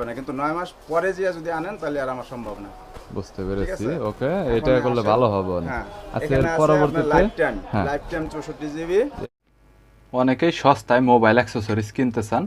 হবে না। কিন্তু নয় মাস পরে যদি আনেন তাহলে আর আমার সম্ভব না। বুঝতে পেরেছি ওকে? এটা করলে ভালো হবে হ্যাঁ। আচ্ছা এর পরবর্তীতে? লাইফ টাইম হ্যাঁ। Lifetime GB. অনেকেই সস্তায় মোবাইল অ্যাক্সেসরিজ কিনতে চান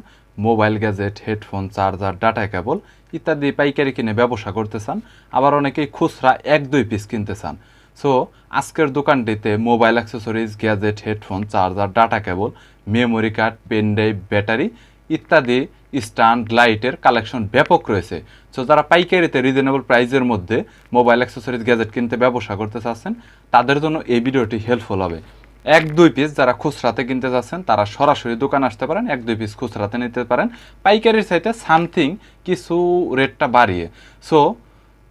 mobile gadget headphone charger data cable ইত্যাদি পাইকারি কিনে ব্যবসা করতে চান। আবার অনেকেই খুচরা এক দুই পিস কিনতে চান। সো আজকের দোকানটিতে mobile accessories gadget headphone charger data cable memory card pen drive battery ইত্যাদি স্ট্যান্ড লাইটের কালেকশন ব্যাপক রয়েছে। সো যারা পাইকারিতে রিজনেবল প্রাইসের মধ্যে মোবাইল অ্যাক্সেসরিজ গ্যাজেট কিনতে ব্যবসা করতে চাচ্ছেন তাদের জন্য এই ভিডিওটি হেল্পফুল হবে। এক দুই পিস যারা খুচরাতে কিনতে যাচ্ছেন তারা সরাসরি দোকান আসতে পারেন এক দুই পিস খুচরাতে নিতে পারেন। পাইকারির চাইতে সামথিং কিছু রেটটা বাড়িয়ে। সো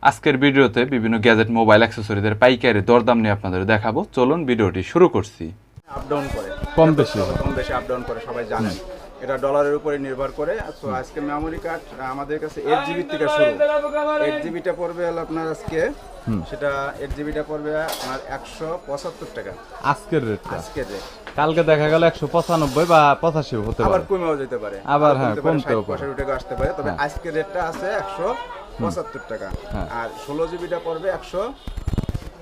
আজকের ভিডিওতে বিভিন্ন গ্যাজেট মোবাইল অ্যাক্সেসরিজের পাইকারি দরদাম নিয়ে আপনাদের দেখাবো। চলুন ভিডিওটি শুরু করছি। আপ ডাউন করে। কম বেশি। কম বেশি আপ ডাউন করে সবাই জানেন এটা ডলারের উপরে নির্ভর করে। তো আজকে মেমোরি কার্ড আমাদের কাছে এইট জিবি থেকে শুরু। এইট জিবিটা পড়বে হলো আপনার আজকে। সেটা এইট জিবিটা পড়বে আপনার একশো পঁচাত্তর টাকা। আজকের রেটটা আজকে রেট কালকে দেখা গেল একশো পঁচানব্বই বা পঁচাশি হতে আবার পারে কমেও যেতে পারে। আবার হ্যাঁ, কমতেও পারে। টাকা আসতে পারে। তবে হ্যাঁ। আজকের রেটটা আছে একশো পঁচাত্তর টাকা। হ্যাঁ। আর ষোলো জিবিটা পড়বে একশো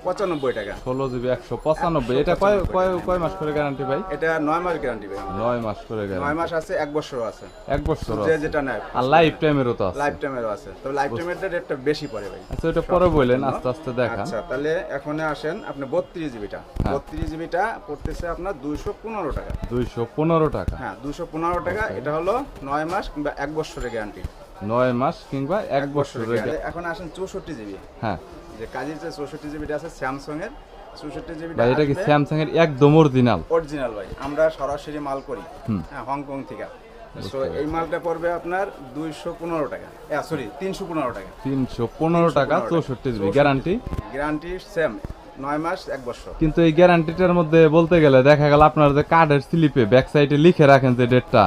পঁচানব্বই টাকা। ষোলো জিবি একশো পঁচানব্বই। এটা কয় কয় কয় মাস করে গ্যারান্টি ভাই? এটা নয় মাস গ্যারান্টি আমাদের। নয় মাস করে নয় মাস আছে এক বছরও আছে। এক বছর যে যেটা নেয়। আর লাইফ টাইমেরও তো আছে। লাইফ টাইমেরও আছে। তবে লাইফ টাইমের রেটটা বেশি পড়ে ভাই। আচ্ছা ওটা পরে বললেন আস্তে আস্তে দেখান। আচ্ছা তাহলে এখন আসেন আপনি বত্রিশ জিবিটা। হ্যাঁ। বত্রিশ জিবিটা পড়তেছে আপনার দুইশো পনেরো টাকা। দুইশো পনেরো টাকা। হ্যাঁ দুশো পনেরো টাকা। এটা হলো নয় মাস কিংবা এক বছরের গ্যারান্টি নয় মাস কিংবা এক বছরের এখন আসেন চৌষট্টি জিবি। হ্যাঁ। যে কাজের যে চৌষট্টি জিবিটা আছে স্যামসং এর চৌষট্টি জিবিটা ভাই এটা কি স্যামসাং এর একদম অরিজিনাল অরিজিনাল ভাই। আমরা সরাসরি মাল করি হ্যাঁ হংকং থেকে। এই মালটা পড়বে আপনার দুইশো পনেরো টাকা। সরি তিনশো পনেরো টাকা। তিনশো পনেরো টাকা চৌষট্টি জিবি গ্যারান্টি গ্যারান্টি সেম নয় মাস এক বছর। কিন্তু এই গ্যারান্টিটার মধ্যে বলতে গেলে দেখা গেল আপনার যে কার্ডের স্লিপে ব্যাক সাইডে লিখে রাখেন যে ডেটটা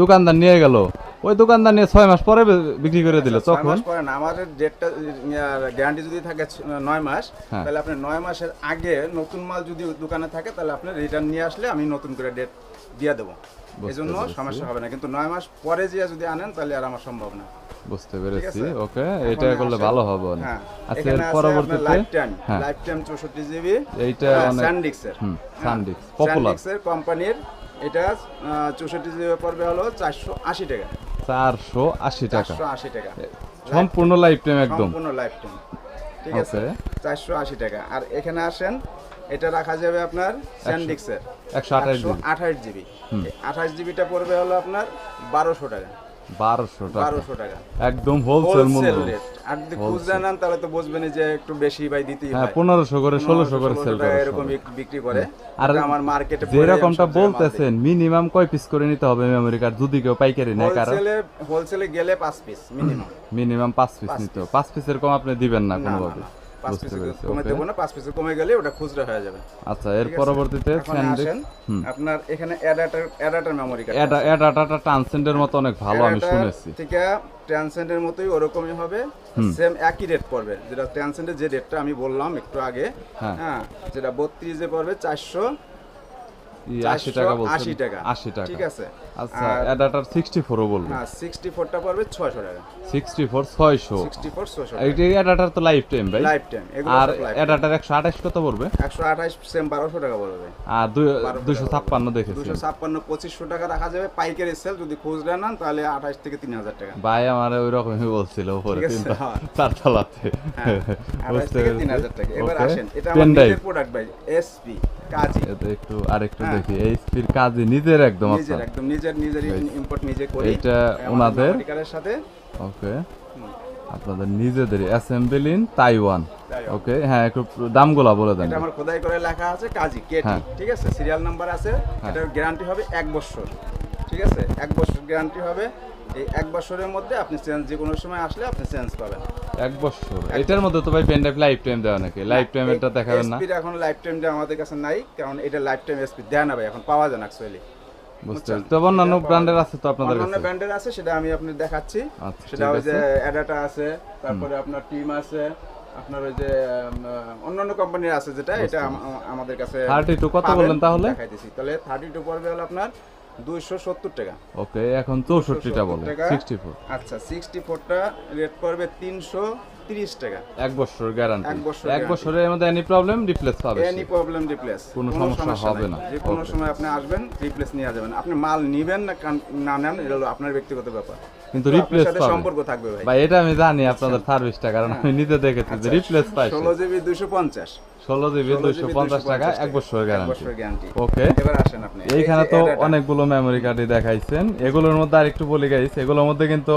দোকানদার নিয়ে গেল ওই দোকানদার নিয়ে ছয় মাস পরে বিক্রি করে দিল তখন? পরে না আমাদের ডেটটা গ্যারান্টি যদি থাকে নয় মাস হ্যাঁ। তাহলে আপনি নয় মাসের আগে নতুন মাল যদি দোকানে থাকে তাহলে আপনি রিটার্ন নিয়ে আসলে আমি নতুন করে ডেট দিয়ে দেবো। এই জন্য সমস্যা হবে না কিন্তু নয় মাস পরে যে যদি আনেন তাহলে আর আমার সম্ভব না। বুঝতে পেরেছি? ওকে এটা করলে ভালো হবে হ্যাঁ আচ্ছা এর পরবর্তীতে? লাইফ টাইম হ্যাঁ। লাইফ টাইম চৌষট্টি জিবি এইটা অনেক স্যান্ডিক্সের হুম সানডিক্স পপুলার স্যান্ডিক্সের কোম্পানির এটা চৌষট্টি জিবি পড়বে হলো চারশো আশি টাকা। চারশো আশি টাকা। আশি টাকা। সম্পূর্ণ লাইফ টাইম একদম। সম্পূর্ণ লাইফ টাইম ঠিক আছে. চারশো আশি টাকা। আর এখানে আসেন এটা রাখা যাবে আপনার স্যান্ডিক্সের। একশো আঠাশ জিবি আঠাশ জিবি আঠাশ জিবিটা পড়বে হলো আপনার বারোশো টাকা। বারোশো টাকা। বারোশো টাকা। একদম হোলসেল মূল্য। আর যদি খুচরা নেন তাহলে তো বুঝবেন যে একটু বেশি ভাই দিতেই হ্যাঁ হয়। পনেরোশো করে ষোলোশো করে সেল করে এরকম বিক- বিক্রি করে। আর আর আমার মার্কেটে যেরকমটা বলতেছেন মিনিমাম কয় পিস করে নিতে হবে আমেরিকার যদি কেউ পাইকারি নেয় কারণ হোলসেলে হোলসেলে গেলে পাঁচ পিস মিনিমাম মিনিমাম পাঁচ পিস নিতে পাঁচ পিসের কম আপনি দিবেন না কোনোভাবে। পাঁচ পিস কমে দেবো না পাঁচ পিস কমে গেলে ওটা খুচরা হয়ে যাবে। আচ্ছা এর পরবর্তীতে আসেন। আপনার এখানে অ্যাডাটার অ্যাডাটার মেমোরি কার্ড এটা এটাটা ট্রান্সেন্ডের মতো অনেক ভালো আমি শুনেছি। ট্রান্সেন্ডের মতোই ওরকমই হবে। সেম একই রেট পড়বে। যেটা ট্রান্সেন্ডের যে রেটটা আমি বললাম একটু আগে হ্যাঁ। হ্যাঁ যেটা বত্রিশে পড়বে চারশো ই আশি টাকা বলছেন। ঠিক আছে। আচ্ছা বলবেন হ্যাঁ পড়বে এইটা তো লাইফ টাইম ভাই। লাইফ টাইম আর কত পড়বে? সেম টাকা পড়বে আর দেখেছি। টাকা রাখা যাবে পাইকারি সেল যদি খুচরা নেন তাহলে আঠাশ থেকে তিন হাজার টাকা। ভাই আমার ওই রকমই বলছিল উপরে তিনটা হ্যাঁ। চারতলাতে হ্যাঁ, আঠাশ বুঝতে থেকে তিন হাজার টাকা। এবার আসেন এটা প্রোডাক্ট ভাই এসপি কাজী এটা একটু আরেকটু হ্যাঁ। দেখি। এই স্পির কাজে নিজের একদম নিজের একদম নিজের নিজের ইম্পোর্ট নিজে করি। এইটা আমাদের ওনাদের? সাথে। ওকে। আপনাদের নিজেদের অ্যাসেম্বল ইন তাইওয়ান। ওকে। হ্যাঁ একটু দামগুলা বলে দেন। এটা আমার খোদাই করে লেখা আছে কাজী কেটি। হ্যাঁ। ঠিক আছে? সিরিয়াল নাম্বার আছে। এটার গ্যারান্টি হবে এক বছর। ঠিক আছে? এক বছর গ্যারান্টি হবে। এই এক বছরের মধ্যে আপনি চেঞ্জ যে কোনো সময় আসলে আপনি চেঞ্জ পাবেন। এক বছর। এটার মধ্যে তো ভাই পেন ড্রাইভ লাইফ টাইম দেওয়া নাকি? লাইফ টাইম এটা দেখাবেন না? এসপির এখন লাইফ টাইমটা আমাদের কাছে নাই কারণ এটা লাইফ টাইম এসপি দেয় না ভাই এখন পাওয়া যায় না অ্যাকচুয়ালি বুঝতে পারছি। তবে অন্যান্য ব্র্যান্ডের আছে তো আপনাদের অন্যান্য ব্র্যান্ডের আছে সেটা আমি আপনি দেখাচ্ছি। আচ্ছা, সেটা ওই যে অ্যাডাটা আছে তারপরে আপনার টিম আছে আপনার ওই যে অন্যান্য কোম্পানির আছে যেটা এটা আম- আম- আমাদের কাছে থার্টি টু কত বললেন তাহলে? দেখাইতেছি তাহলে থার্টি টু পড়বে হলো আপনার দুইশো সত্তর টাকা ওকে এখন চৌষট্টিটা বলে 270 টাকা। সিক্সটি ফোর আচ্ছা সিক্সটি ফোরটা রেট পড়বে তিনশো তিরিশ টাকা। এক বছর গ্যারান্টি এক বছর এক বছরের মধ্যে এনি প্রবলেম রিপ্লেস পাবে এনি প্রবলেম রিপ্লেস কোনো সমস্যা হবে না। যে কোনো সময় আপনি আসবেন রিপ্লেস নিয়ে যাবেন। আপনি মাল নিবেন না না নেন এটা হলো আপনার ব্যক্তিগত ব্যাপার। কিন্তু রিপ্লেস পাবে। সম্পর্ক থাকবে ভাই। ভাই এটা আমি জানি আপনাদের সার্ভিসটা কারণ আমি নিজে দেখেছি যে রিপ্লেস জিবি দুইশো পঞ্চাশ। ষোলো জিবি দুইশো পঞ্চাশ টাকা এক বছর বছরের গ্যারান্টি ওকে এবার আসেন আপনি। এই এইখানে তো অনেকগুলো মেমোরি কার্ডই দেখাইছেন। এগুলোর মধ্যে আরেকটু বলে গাইস এগুলোর মধ্যে কিন্তু।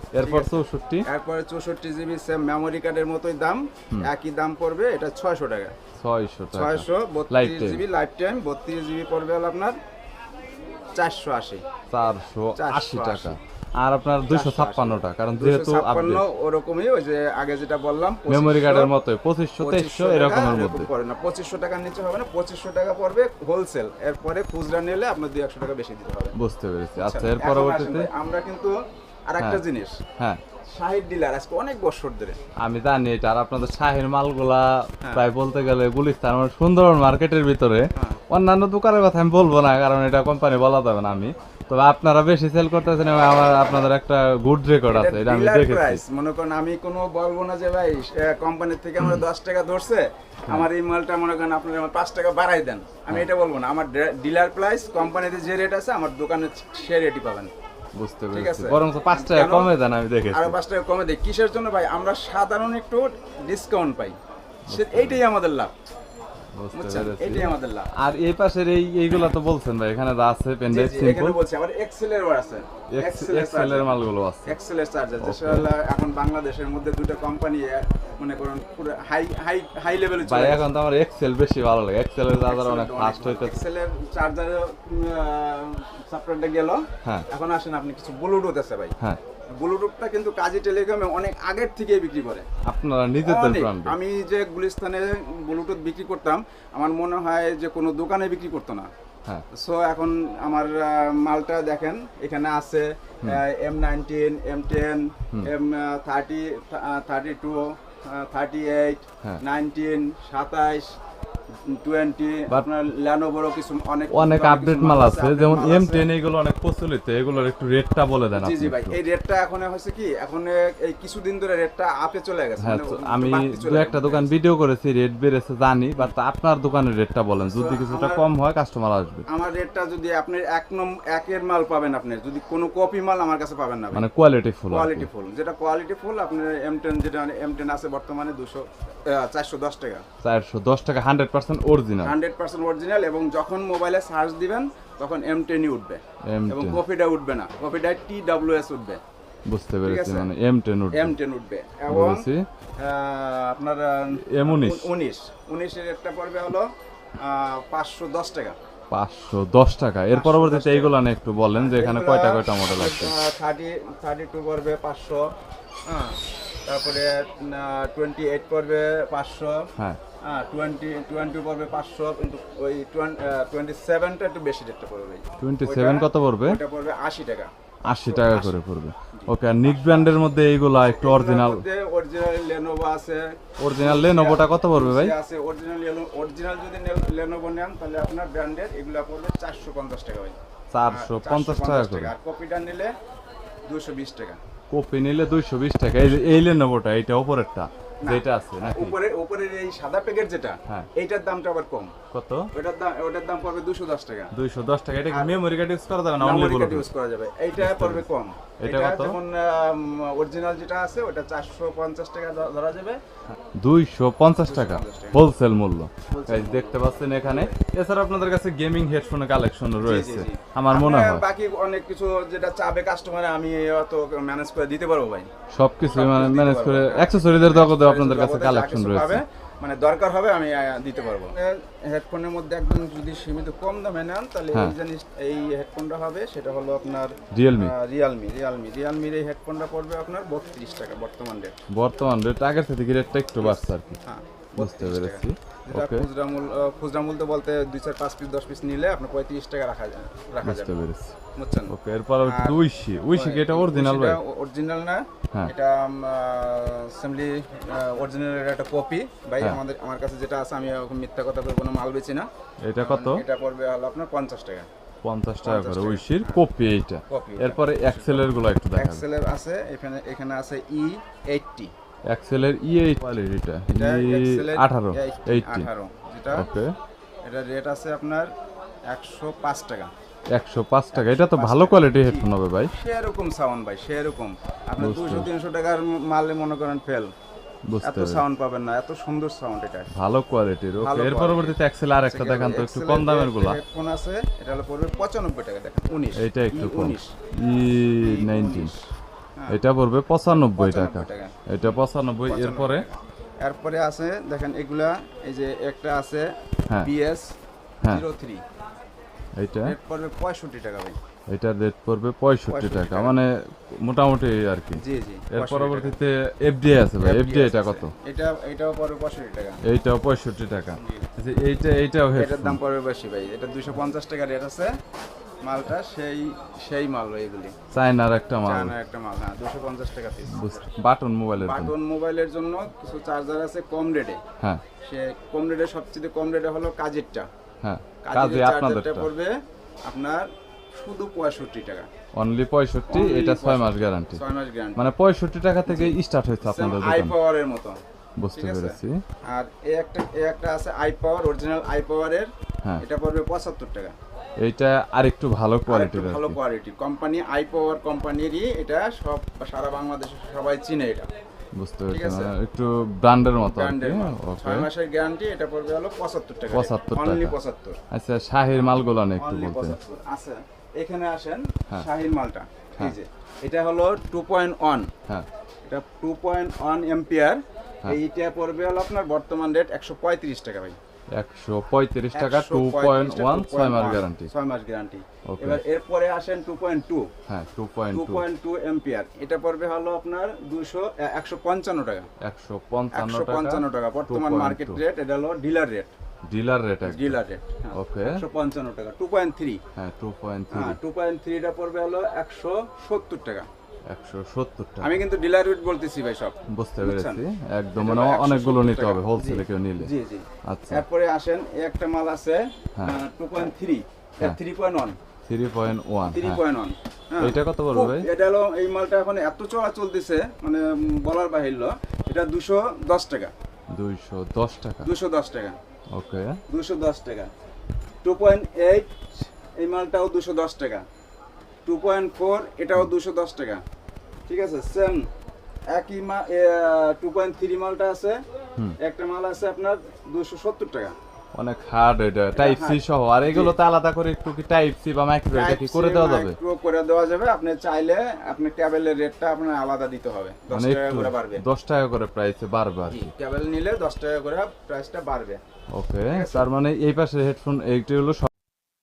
এরপর চৌষট্টি। এরপরে চৌষট্টি জিবি সেম মেমোরি কার্ডের মতোই দাম একই দাম পড়বে এটা ছয়শো টাকা। ছয়শো ছয়শো বত্রিশ জিবি লাইফ টাইম বত্রিশ জিবি পড়বে আপনার চারশো আশি। চারশো আশি টাকা। আর আপনার দুইশো ছাপ্পান্ন টাকা কারণ যেহেতু ওরকমই ওই যে আগে যেটা বললাম মেমোরি কার্ডের মতোই পঁচিশশো তেইশশো এরকমের মধ্যে। পড়ে না। পঁচিশশো টাকার নিচে হবে না পঁচিশশো টাকা পড়বে হোলসেল এরপরে খুচরা নিলে আপনার দুই একশো টাকা বেশি দিতে হবে। বুঝতে পেরেছি। আচ্ছা এর এখন পরবর্তীতে? আমরা কিন্তু আর একটা হ্যাঁ। জিনিস হ্যাঁ। শাহিদ ডিলার আজকে অনেক বছর ধরে। আমি জানি এটা আর আপনাদের শাহের মালগুলা হ্যাঁ। প্রায় বলতে গেলে গুলিস্তান সুন্দরবন মার্কেটের ভিতরে। হ্যাঁ। অন্যান্য দোকানের কথা আমি বলব না কারণ এটা কোম্পানি বলা যাবে না আমি। তবে আপনারা বেশি সেল করতেছেন এবং আমার আপনাদের একটা গুড রেকর্ড আছে এটা আমি দেখেছি। মনে করেন আমি কোনো বলব না যে ভাই কোম্পানির থেকে আমরা দশ টাকা ধরছে আমার এই মালটা মনে করেন আপনারা আমার পাঁচ টাকা বাড়াই দেন। আমি এটা বলব না আমার ডিলার প্রাইস কোম্পানিতে যে রেট আছে আমার দোকানে সে রেটই পাবেন। বুঝতে পেরেছি। বরং টাকা কমে দেন আমি দেখেছি। আরও পাঁচ টাকা কমে দেয়। কিসের জন্য ভাই? আমরা সাধারণ একটু ডিসকাউন্ট পাই। এইটাই আমাদের লাভ। আর এই পাশের এই এইগুলা তো বলছেন ভাই এখানে যা আছে পেন ড্রাইভ সিম্পল এখানে বলছি আবার এক্সেলের আছে। এক্সেলের মালগুলো আছে। এক্সেলের চার্জার এখন বাংলাদেশের মধ্যে দুটো কোম্পানি মনে করুন পুরো হাই হাই হাই লেভেলে ভাই এখন তো আমার এক্সেল বেশি ভালো লাগে। এক্সেলের চার্জার অনেক ফাস্ট হইতেছে। এক্সেলের চার্জার সাপ্লাইটা গেল। হ্যাঁ। এখন আসেন আপনি কিছু ব্লুটুথ আছে ভাই। হ্যাঁ। ব্লুটুথটা কিন্তু কাজী টেলিকমে অনেক আগের থেকেই বিক্রি করে। আপনারা নিজেদের ব্র্যান্ড আমি যে গুলিস্তানে ব্লুটুথ বিক্রি করতাম আমার মনে হয় যে কোনো দোকানে বিক্রি করতো না। হ্যাঁ। সো এখন আমার মালটা দেখেন এখানে আছে M nineteen M ten M thirty thirty two thirty eight হ্যাঁ। নাইনটিন সাতাইশ অনেক আপডেট মাল আছে যেমন এম টেন এইগুলো অনেক প্রচলিত এগুলোর একটু রেটটা বলে দেন জি জি ভাই এই রেটটা এখন হয়েছে কি এখন এই কিছুদিন ধরে রেটটা আপে চলে গেছে হ্যাঁ মানে আমি দু একটা দোকান ভিডিও করেছি রেট বেড়েছে জানি বাট আপনার দোকানের রেটটা বলেন যদি কিছুটা কম হয় কাস্টমার আসবে। আমার রেটটা যদি আপনি এক নম একের মাল পাবেন আপনি যদি কোনো কপি মাল আমার কাছে পাবেন না মানে কোয়ালিটি ফুল কোয়ালিটি ফুল যেটা কোয়ালিটি ফুল আপনার এম টেন যেটা এম টেন আছে বর্তমানে দুশো চারশো দশ টাকা। চারশো দশ টাকা hundred percent original hundred percent original এবং যখন মোবাইলে সার্চ দিবেন তখন এম টেনই উঠবে এম এবং কপিটা উঠবে না। কপিটা টি ডাব্লিউ এস উঠবে। বুঝতে পেরেছি মানে এম টেন উঠবে। এম টেন উঠবে। এবং আপনার এম উনিশ। উনিশ। উনিশের একটা পড়বে হলো পাঁচশো দশ টাকা। পাঁচশো দশ টাকা। এর পরবর্তীতে এইগুলো না একটু বলেন যে এখানে কয়টা কয়টা মডেল আছে? থার্টি থার্টি টু পড়বে পাঁচশো হ্যাঁ। তারপরে টোয়েন্টি এইট পড়বে পাঁচশো। হ্যাঁ। টোয়েন্টি টোয়েন্টি পড়বে পাঁচশো কিন্তু ওই টোয়েন্টি সেভেনটা একটু বেশি রেটটা পড়বে টোয়েন্টি সেভেন কত পড়বে? ওটা পড়বে আশি টাকা। আশি টাকা করে পড়বে। ওকে আর নিক ব্র্যান্ডের মধ্যে এইগুলা একটু অরিজিনাল অরিজিনাল লেনোভো আছে। অরিজিনাল লেনোভোটা কত পড়বে ভাই? আছে অরিজিনাল অরিজিনাল যদি লেনোভো নেন তাহলে আপনার ব্র্যান্ডের এগুলা পড়বে চারশো পঞ্চাশ টাকা ভাই। চারশো হ্যাঁ, পঞ্চাশ টাকা করে। আর কপিটা নিলে দুশো বিশ টাকা। কপি নিলে দুইশো বিশ টাকা। এই এই লেনোভোটা এইটা ওপরেরটা যেটা আছে নাকি? উপরে উপরের এই সাদা প্যাকেট যেটা হ্যাঁ। এইটার দামটা আবার কম। কত? ওটার দাম ওটার দাম পড়বে দুশো দশ টাকা। দুইশো দশ টাকা। এটা মেমরি কার্ড ইউজ করা যাবে না অনলি ইউজ করা যাবে। এইটা পড়বে কম। এটা? যেমন অরিজিনাল যেটা আছে ওটা চারশো পঞ্চাশ টাকা ধরা যাবে। দুইশো পঞ্চাশ টাকা। 250 টাকা। হোলসেল মূল্য। Guys, দেখতে পাচ্ছেন এখানে। এছাড়া আপনাদের কাছে গেমিং হেডফোনের কালেকশন রয়েছে। আমার মনে হয়। বাকি অনেক কিছু যেটা চাবে কাস্টমারে আমি অত ম্যানেজ করে দিতে পারব ভাই। সবকিছু মানে ম্যানেজ করে। অ্যাক্সেসরিজের জগতে আপনাদের কাছে কালেকশন রয়েছে। মানে দরকার হবে আমি দিতে পারব। হেডফোনের মধ্যে একদম যদি সীমিত কম দামে নেন তাহলে হ্যাঁ। এই জিনিস এই হেডফোনটা হবে সেটা হলো আপনার রিয়েলমি রিয়েলমি রিয়ালমি রিয়েলমির এই হেডফোনটা পড়বে আপনার বত্রিশ টাকা বর্তমান রেট বর্তমান রেট আগের থেকে রেটটা একটু বাড়ছে আর কি। হ্যাঁ। বুঝতে পেরেছি। যেটা খুচরা মূল খুচরা মূল্য বলতে দুই চার পাঁচ পিস দশ পিস নিলে আপনার পঁয়ত্রিশ টাকা রাখা যায় রাখা যাবে। বুঝছেন? ওকে এরপর উইশি উইশি কি এটা অরিজিনাল ভাই? অরিজিনাল না। হ্যাঁ। এটা অ্যাসেম্বলি অরিজিনালের একটা কপি ভাই হ্যাঁ। আমাদের আমার কাছে যেটা আছে আমি এখন মিথ্যা কথা বলে কোনো মাল বেচি না। এটা কত? এটা পড়বে হলো আপনার পঞ্চাশ টাকা। পঞ্চাশ টাকা করে কপি এরপরে এক্সেলেরগুলো একটু দেখাবেন এক্সেলের আছে এখানে এখানে আছে ই এইটটি এক্সেলের ই এইট কোয়ালিটিটা এটা? আঠারো আঠারো যেটা ওকে এটা রেট আছে আপনার একশো পাঁচ টাকা। একশো পাঁচ টাকা। এটা তো ভালো কোয়ালিটির হেডফোন হবে ভাই। সেরকম সাউন্ড ভাই সেরকম। আপনার দুশো তিনশো টাকার মালে মনে করেন ফেল এত সাউন্ড পাবেন না এত সুন্দর সাউন্ড এটা। ভালো কোয়ালিটির ওকে এর পরবর্তীতে এক্সেল আর একটা দেখান তো একটু কম দামেরগুলা। হেডফোন আছে এটা হলো পড়বে পঁচানব্বই টাকা দেখেন উনিশ। এইটা একটু কম। উনিশ। ই নাইনটিন এটা পড়বে পঁচানব্বই টাকা। এটা পঁচানব্বই এরপরে? এরপরে আছে দেখেন এগুলা এই যে একটা আছে হ্যাঁ। বিএস হ্যাঁ। Zero three. এইটা? পড়বে পঁয়ষট্টি টাকা ভাই। এটার রেট পড়বে পঁয়ষট্টি টাকা মানে মোটামুটি আর কি। জি জি এর 65 পরবর্তীতে এফডিআই আছে ভাই। এফডিআই এটা কত? এটা এটাও পড়বে পঁয়ষট্টি টাকা। এইটাও পঁয়ষট্টি টাকা। এইটা এইটাও এটার দাম পড়বে বেশি ভাই এটা দুশো পঞ্চাশ টাকা রেট আছে। মালটা সেই সেই মাল এগুলি। চায়নার একটা মাল। চায়নার একটা মাল হ্যাঁ দুশো পঞ্চাশ টাকা পিস বাটন মোবাইলের বাটন মোবাইলের জন্য কিছু চার্জার আছে কম রেটে হ্যাঁ। সে কম রেটে সবচেয়ে কম রেটে হলো কাজেরটা। হ্যাঁ কাজে আপনাদেরটা। পড়বে আপনার শুধু পঁয়ষট্টি টাকা। অনলি পঁয়ষট্টি এটা ছয় মাস 65 গ্যারান্টি ছয় মাস গ্যারান্টি মানে পঁয়ষট্টি টাকা থেকে স্টার্ট হয়েছে আপনাদের আই পাওয়ারের মতো। বুঝতে পেরেছি। আর এই একটা এই একটা আছে আই পাওয়ার অরিজিনাল আই পাওয়ারের হ্যাঁ। এটা পড়বে পঁচাত্তর টাকা। এইটা আরেকটু ভালো কোয়ালিটির ভালো কি। কোয়ালিটি কোম্পানি আই পাওয়ার কোম্পানিরই এটা সব সারা বাংলাদেশে সবাই চিনে এটা। বুঝতে পেরেছি মানে একটু ব্র্যান্ডের মতো ছয় মাসের গ্যারান্টি এটা পড়বে হলো পঁচাত্তর টাকা। 75 অনলি। পঁচাত্তর। আচ্ছা শাহির মালগুলো না একটু বলতে। পঁচাত্তর। আচ্ছা এখানে আসেন হ্যাঁ। শাহির মালটা। এই হ্যাঁ। যে এটা হলো টু পয়েন্ট ওয়ান হ্যাঁ। এটা টু পয়েন্ট ওয়ান এম্পিয়ার। এইটা পড়বে হলো আপনার বর্তমান রেট একশো পঁয়ত্রিশ টাকা ভাই। একশো পঁয়ত্রিশ টাকা টু পয়েন্ট ওয়ান ছয় মাস গ্যারান্টি ছয় মাস গ্যারান্টি এবার এরপরে আসেন টু পয়েন্ট টু হ্যাঁ two point two point two ampere এটা পড়বে হলো আপনার দুশো একশো পঞ্চান্ন টাকা। একশো পঞ্চান্ন পঞ্চান্ন টাকা বর্তমান মার্কেট রেট এটা হলো dealer rate dealer rate dealer rate Okay. একশো পঞ্চান্ন টাকা টু পয়েন্ট থ্রি হ্যাঁ two point three two point থ্রিটা পড়বে হলো একশো সত্তর টাকা। একশো সত্তর টাকা আমি কিন্তু ডিলার রেট বলতেছি ভাই সব। বুঝতে পেরেছি। একদম এটা মানে হলো অনেকগুলো নিতে হবে হোলসেলে কেউ নিলে। জি জি। আচ্ছা। এরপরে আসেন এই একটা মাল আছে হ্যাঁ। টু পয়েন্ট থ্রি হ্যাঁ। Three point one three point one three point one এটা কত পড়বে ভাই? এটা হলো এই মালটা এখন এত চড়া চলতেছে মানে বলার বাহিল্য এটা দুশো দশ টাকা। দুইশো দশ টাকা? দুশো দশ টাকা। ওকে। দুশো দশ টাকা। টু পয়েন্ট এইট এই মালটাও দুশো দশ টাকা। টু পয়েন্ট ফোর এটাও দুশো দশ টাকা। ঠিক আছে সেম একই মা টু পয়েন্ট থ্রি মালটা আছে একটা মাল আছে আপনার দুশো সত্তর টাকা। অনেক হার্ড এটা টাইপ সি সহ। আর এগুলো তো আলাদা করে একটু কি টাইপ সি বা মাইক্রো এটা কি করে দেওয়া যাবে? Micro করে দেওয়া যাবে আপনি চাইলে আপনি ক্যাবেলের রেটটা আপনার আলাদা দিতে হবে দশ মানে টাকা করে বাড়বে। দশ টাকা করে প্রাইসে বাড়বে আর ক্যাবেল নিলে দশ টাকা করে প্রাইসটা বাড়বে। ওকে তার মানে এই পাশে হেডফোন এইটি হলো